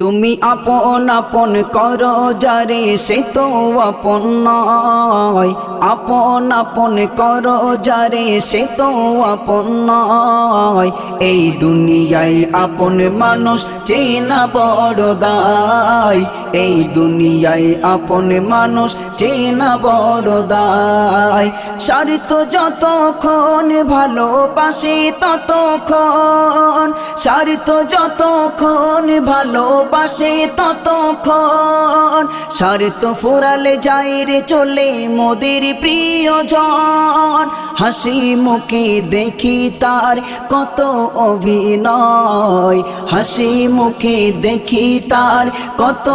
তুমি আপন আপন কর যারে সে তো আপন নয়। আপন আপন কর যারে সে তো আপন নয়। এই দুনিয়ায় আপন মানুষ চেনা বড় দায়। এই দুনিয়ায় আপন মানুষ চেনা বড় দায়। স্বার্থ যতক্ষণ ভালোবাসে ততক্ষণ স্বার্থ যতক্ষণ ভালোবাসে ততক্ষণ। স্বার্থ ফুরালে যায় রে চলে মোদের প্রিয়জন। হাসি মুখে দেখি তার কত অভিনয়। হাসি মুখে দেখি তার কত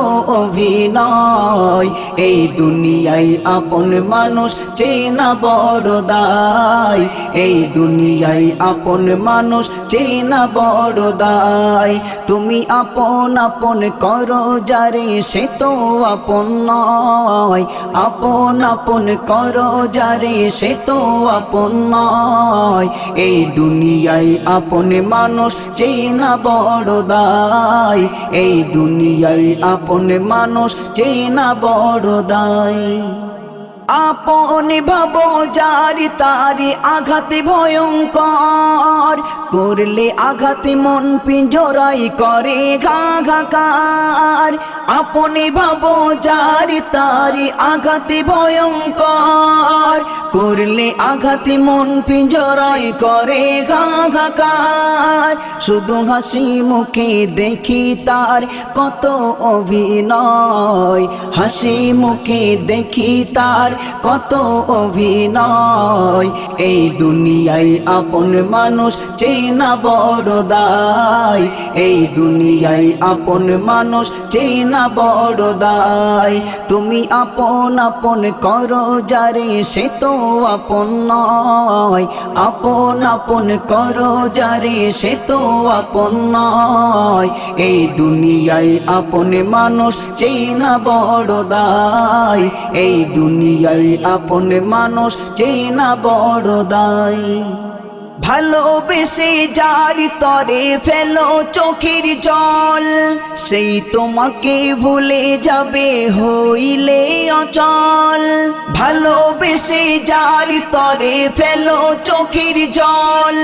অভিনয়। এই দুনিয়ায় আপন মানুষ চেনা বড় দায়। এই দুনিয়ায় আপন মানুষ চেনা বড় দায়। তুমি আপন আপন করো যারে সে তো আপন নয়। আপন আপন করো যারে সে তো আপন নয়। এই দুনিয়ায় আপন মানুষ চেনা বড় দায় এই দুনিয়ায় আপন মানুষ চেনা বড় দায় আপন ভাব যারি তারি আঘাতে ভয়ঙ্কর। করলে আঘাতে মন পিঞ্জরাই করে ঘাঘাকার। আপনে ভাব যারি তারি আঘাতে ভয়ঙ্কর। করলে আঘাতে মন পিঞ্জরাই করে ঘাঘাকার শুধু হাসি মুখে দেখি তার কত অভিনয়। হাসি মুখে দেখি তার কত অভিনয়। এই দুনিয়ায় আপন মানুষ চেনা বড় দায়। এই দুনিয়ায় আপন মানুষ চেনা বড় দায়। তুমি আপন আপন করো যারে সে তো আপন নয়। আপন আপন করো যারে, সে তো আপন নয়। এই দুনিয়ায় আপন মানুষ চেনা বড় দায় এই দুনিয়ায় আপন মানুষ চেনা বড় দায় ভালোবেসে যার তরে ফেলো চোখের জল, সেই তোমাকে ভুলে যাবে হইলে অচল। ভালোবেসে যার তরে ফেলো চোখের জল,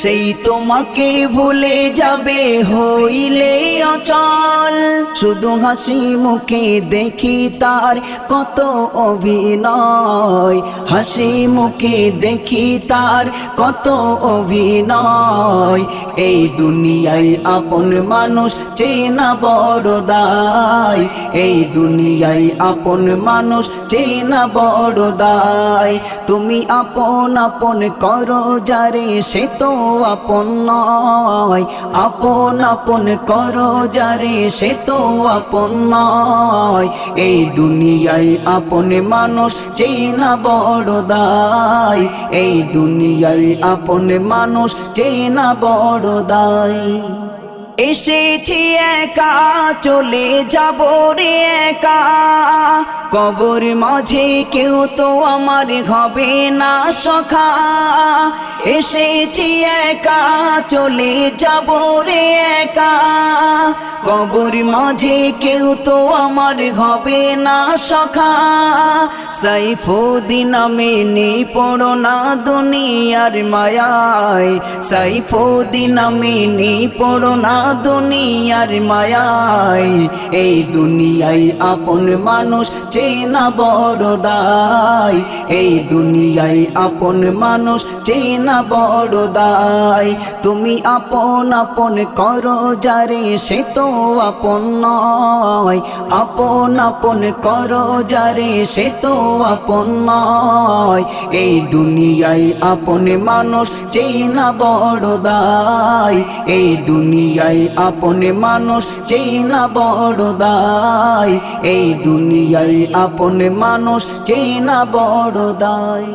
সেই তোমাকে ভুলে যাবে হইলে অচল। শুধু হাসি মুখে দেখি তার কত অভিনয়, হাসি মুখে দেখি তার কত অভিনয়। এই দুনিয়ায় আপন মানুষ চেনা বড় দায়। এই দুনিয়ায় আপন মানুষ চেনা বড় দায়। তুমি আপন আপন করো যারে সে তো আপন নয়। আপন আপন করো যারে সে তো আপন নয়। এই দুনিয়ায় আপন মানুষ চেনা বড় দায়। এই দুনিয়ায় আপন মানুষ চেনা বড় দায়। এসেছি একা, চলে যাব রে একা। কবর মাঝে কেউ তো আমার হবে না সখা। এসেছি একা, চলে যাব রে একা। কবর মাঝে কেউ তো আমার হবে না সখা। সাইফুদ্দিন আমি নেই পড়ো না দুনিয়ার মায়ায়। সাইফুদ্দিন আমি নেই পড়ো না দুনিয়ার মায়ায় এই দুনিয়ায় আপন মানুষ চেনা বড় দায়। এই দুনিয়ায় আপন মানুষ চেনা বড় দায়। তুমি আপন আপন করো যারে, সে তো আপন নয়। আপন আপন করো যারে, সে তো আপন নয়। এই দুনিয়ায় আপন মানুষ চেনা বড় দায়। এই দুনিয়ায় আপন মানুষ চেনা বড় দায় এই দুনিয়ায় আপন মানুষ চেনা বড় দায়